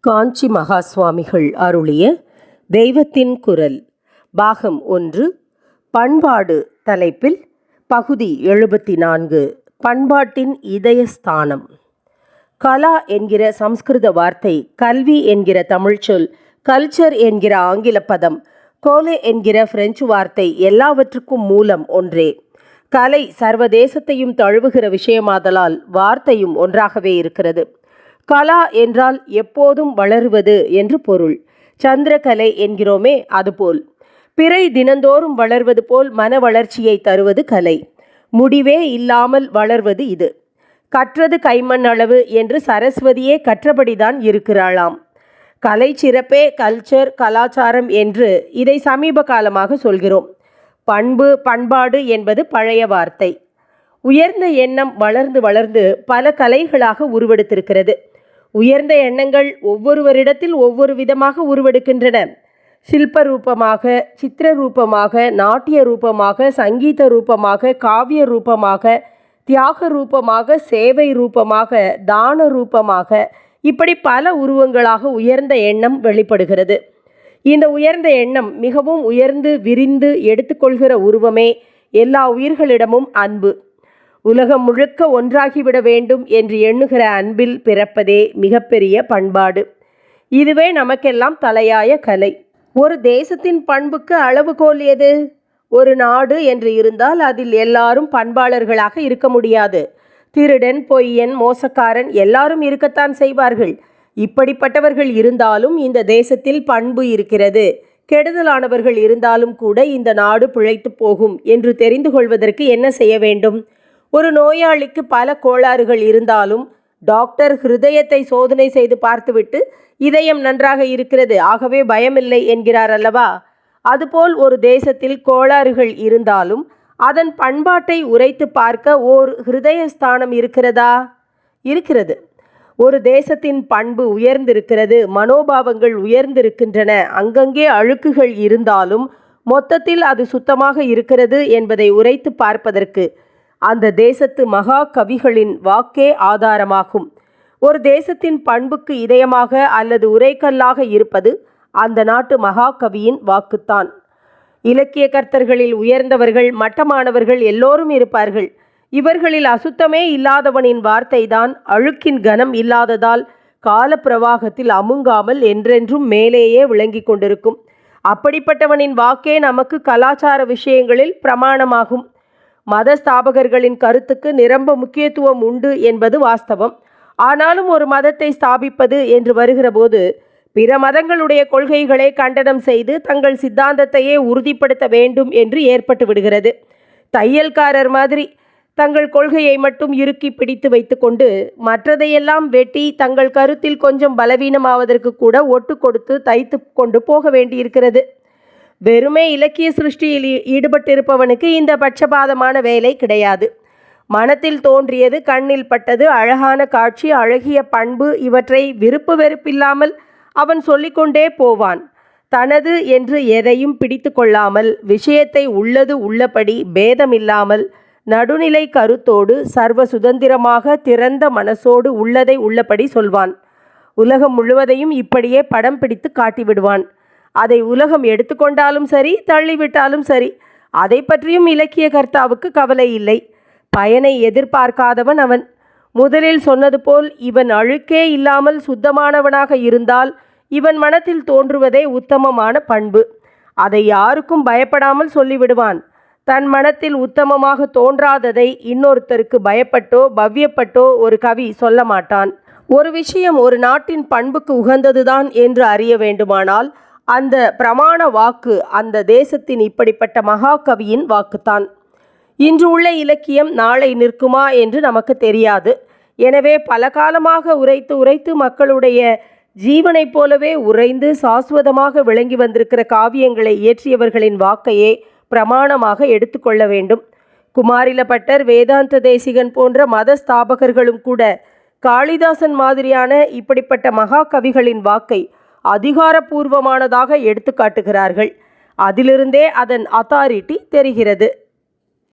காஞ்சி மகா சுவாமிகள் அருளிய தெய்வத்தின் குரல் பாகம் ஒன்று பண்பாடு தலைப்பில் பகுதி எழுபத்தி நான்கு பண்பாட்டின் இதயஸ்தானம். கலா என்கிற சம்ஸ்கிருத வார்த்தை கல்வி என்கிற தமிழ்ச்சொல் கல்ச்சர் என்கிற ஆங்கில பதம் கோலே என்கிற பிரெஞ்சு வார்த்தை எல்லாவற்றுக்கும் மூலம் ஒன்றே. கலை சர்வதேசத்தையும் தழுவுகிற விஷயமாதலால் வார்த்தையும் ஒன்றாகவே இருக்கிறது. கலா என்றால் எப்போதும் வளருவது என்று பொருள். சந்திரகலை என்கிறோமே அதுபோல். பிறை தினந்தோறும் வளர்வது போல் மன வளர்ச்சியை தருவது கலை. முடிவே இல்லாமல் வளர்வது இது. கற்றது கைமண் அளவு என்று சரஸ்வதியே கற்றபடிதான் இருக்கிறாளாம். கலை சிறப்பே கல்ச்சர் கலாச்சாரம் என்று இதை சமீப காலமாக சொல்கிறோம். பண்பு பண்பாடு என்பது பழைய வார்த்தை. உயர்ந்த எண்ணம் வளர்ந்து வளர்ந்து பல கலைகளாக உருவெடுத்திருக்கிறது. உயர்ந்த எண்ணங்கள் ஒவ்வொருவரிடத்தில் ஒவ்வொரு விதமாக உருவெடுக்கின்றன. சில்ப ரூபமாக சித்திர ரூபமாக நாட்டிய ரூபமாக சங்கீத ரூபமாக காவிய ரூபமாக தியாக ரூபமாக சேவை ரூபமாக தான ரூபமாக இப்படி பல உருவங்களாக உயர்ந்த எண்ணம் வெளிப்படுகிறது. இந்த உயர்ந்த எண்ணம் மிகவும் உயர்ந்து விரிந்து எடுத்துக்கொள்கிற உருவமே எல்லா உயிர்களிடமும் அன்பு. உலகம் முழுக்க ஒன்றாகிவிட வேண்டும் என்று எண்ணுகிற அன்பில் பிறப்பதே மிகப்பெரிய பண்பாடு. இதுவே நமக்கெல்லாம் தலையாய கலை. ஒரு தேசத்தின் பண்புக்கு அளவுகோல் எது? ஒரு நாடு என்று இருந்தால் அதில் எல்லாரும் பண்பாளர்களாக இருக்க முடியாது. திருடன் பொய்யன் மோசக்காரன் எல்லாரும் இருக்கத்தான் செய்வார்கள். இப்படிப்பட்டவர்கள் இருந்தாலும் இந்த தேசத்தில் பண்பு இருக்கிறது. கெடுதலானவர்கள் இருந்தாலும் கூட இந்த நாடு பிழைத்து போகும் என்று தெரிந்து கொள்வதற்கு என்ன செய்ய வேண்டும்? ஒரு நோயாளிக்கு பல கோளாறுகள் இருந்தாலும் டாக்டர் ஹிருதயத்தை சோதனை செய்து பார்த்துவிட்டு இதயம் நன்றாக இருக்கிறது ஆகவே பயமில்லை என்கிறார் அல்லவா? அதுபோல் ஒரு தேசத்தில் கோளாறுகள் இருந்தாலும் அதன் பண்பாட்டை உரைத்து பார்க்க ஓர் ஹிருதயஸ்தானம் இருக்கிறதா? இருக்கிறது. ஒரு தேசத்தின் பண்பு உயர்ந்திருக்கிறது மனோபாவங்கள் உயர்ந்திருக்கின்றன அங்கங்கே அழுக்குகள் இருந்தாலும் மொத்தத்தில் அது சுத்தமாக இருக்கிறது என்பதை உரைத்து பார்ப்பதற்கு அந்த தேசத்து மகா கவிகளின் வாக்கே ஆதாரமாகும். ஒரு தேசத்தின் பண்புக்கு இதயமாக அல்லது உரைக்கல்லாக இருப்பது அந்த நாட்டு மகாகவியின் வாக்குத்தான். இலக்கிய கர்த்தர்களில் உயர்ந்தவர்கள் மட்டமானவர்கள் எல்லோரும் இருப்பார்கள். இவர்களில் அசுத்தமே இல்லாதவனின் வார்த்தைதான் அழுக்கின் கனம் இல்லாததால் கால பிரவாகத்தில் அமுங்காமல் என்றென்றும் மேலேயே விளங்கி கொண்டிருக்கும். அப்படிப்பட்டவனின் வாக்கே நமக்கு கலாச்சார விஷயங்களில் பிரமாணமாகும். மத ஸ்தாபகர்களின் கருத்துக்கு நிரம்ப முக்கியத்துவம் உண்டு என்பது வாஸ்தவம். ஆனாலும் ஒரு மதத்தை ஸ்தாபிப்பது என்று வருகிற போது பிற மதங்களுடைய கொள்கைகளை கண்டனம் செய்து தங்கள் சித்தாந்தத்தையே உறுதிப்படுத்த வேண்டும் என்று ஏற்பட்டு விடுகிறது. தையல்காரர் மாதிரி தங்கள் கொள்கையை மட்டும் இறுக்கி பிடித்து வைத்துக்கொண்டு மற்றதையெல்லாம் வெட்டி தங்கள் கருத்தில் கொஞ்சம் பலவீனமாவதற்கு கூட ஒட்டு கொடுத்து தைத்து கொண்டு போக வேண்டியிருக்கிறது. வெறுமே இலக்கிய சிருஷ்டியில் ஈடுபட்டிருப்பவனுக்கு இந்த பட்சபாதமான வேலை கிடையாது. மனத்தில் தோன்றியது கண்ணில் பட்டது அழகான காட்சி அழகிய பண்பு இவற்றை விருப்பு வெறுப்பில்லாமல் அவன் சொல்லிக்கொண்டே போவான். தனது என்று எதையும் பிடித்து கொள்ளாமல் விஷயத்தை உள்ளது உள்ளபடி பேதமில்லாமல் நடுநிலை கருத்தோடு சர்வ சுதந்திரமாக திறந்த மனசோடு உள்ளதை உள்ளபடி சொல்வான். உலகம் முழுவதையும் இப்படியே படம் பிடித்து காட்டிவிடுவான். அதை உலகம் எடுத்துக்கொண்டாலும் சரி தள்ளிவிட்டாலும் சரி அதை பற்றியும் இலக்கிய கர்த்தாவுக்கு கவலை இல்லை. பயனை எதிர்பார்க்காதவன் அவன். முதலில் சொன்னது போல் இவன் அழுக்கே இல்லாமல் சுத்தமானவனாக இருந்தால் இவன் மனத்தில் தோன்றுவதே உத்தமமான பண்பு. அதை யாருக்கும் பயப்படாமல் சொல்லிவிடுவான். தன் மனத்தில் உத்தமமாக தோன்றாததை இன்னொருத்தருக்கு பயப்பட்டோ பவ்யப்பட்டோ ஒரு கவி சொல்ல மாட்டான் ஒரு விஷயம் ஒரு நாட்டின் பண்புக்கு உகந்ததுதான் என்று அறிய வேண்டுமானால் அந்த பிரமாண வாக்கு அந்த தேசத்தின் இப்படிப்பட்ட மகாகவியின் வாக்குத்தான். இன்று உள்ள இலக்கியம் நாளை நிற்குமா என்று நமக்கு தெரியாது. எனவே பல காலமாக உரைத்து உரைத்து மக்களுடைய ஜீவனைப் போலவே உறைந்து சாஸ்வதமாக விளங்கி வந்திருக்கிற காவியங்களை இயற்றியவர்களின் வாக்கையே பிரமாணமாக எடுத்துக்கொள்ள வேண்டும். குமாரிலப்பட்டர் வேதாந்த தேசிகன் போன்ற மத ஸ்தாபகர்களும் கூட காளிதாசன் மாதிரியான இப்படிப்பட்ட மகாகவிகளின் வாக்கை அதிகாரப்பூர்வமானதாக எடுத்து காட்டுகிறார்கள் அதிலிருந்தே அதன் அத்தாரிட்டி தெரிகிறது.